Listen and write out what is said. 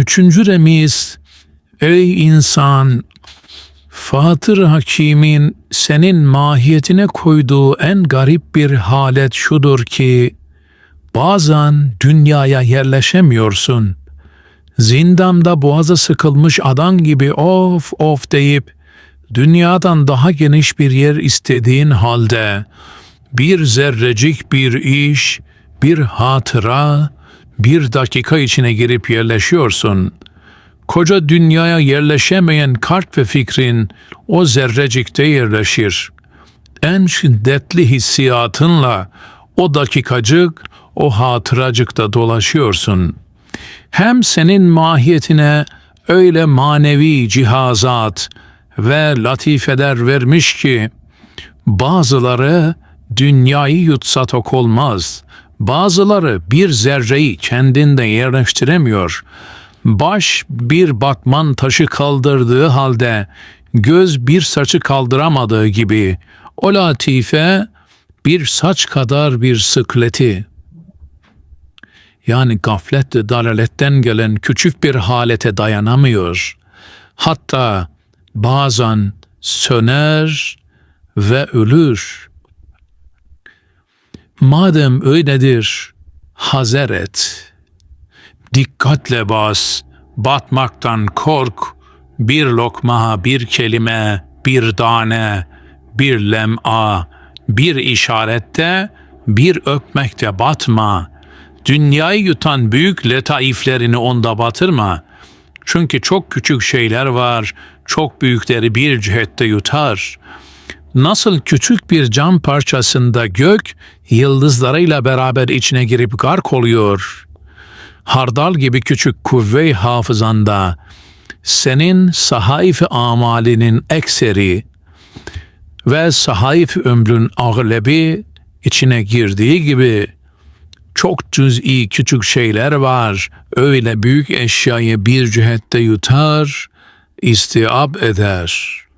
Üçüncü remiz, ey insan, Fatır Hakim'in senin mahiyetine koyduğu en garip bir halet şudur ki, bazen dünyaya yerleşemiyorsun. Zindanda boğaza sıkılmış adam gibi of of deyip, dünyadan daha geniş bir yer istediğin halde, bir zerrecik bir iş, bir hatıra, bir dakika içine girip yerleşiyorsun. Koca dünyaya yerleşemeyen kalp ve fikrin o zerrecikte yerleşir. En şiddetli hissiyatınla o dakikacık, o hatıracıkta dolaşıyorsun. Hem senin mahiyetine öyle manevi cihazat ve latifeler vermiş ki, bazıları dünyayı yutsa tok olmaz. Bazıları bir zerreyi kendinde yerleştiremiyor. Baş bir batman taşı kaldırdığı halde göz bir saçı kaldıramadığı gibi o latife bir saç kadar bir sıkleti yani gaflet ve dalaletten gelen küçük bir halete dayanamıyor. Hatta bazen söner ve ölür. Madem öyledir, hazer et. Dikkatle bas, batmaktan kork. Bir lokma, bir kelime, bir tane, bir lem'a, bir işarette, bir öpmekte batma. Dünyayı yutan büyük letaiflerini onda batırma. Çünkü çok küçük şeyler var, çok büyükleri bir cihette yutar. Nasıl küçük bir cam parçasında gök yıldızlarıyla beraber içine girip gark oluyor. Hardal gibi küçük kuvve hafızanda senin sahaif amalinin ekseri ve sahaif ömrün ağlebi içine girdiği gibi çok cüz'i küçük şeyler var. Öyle büyük eşyayı bir cihette yutar, istiab eder.''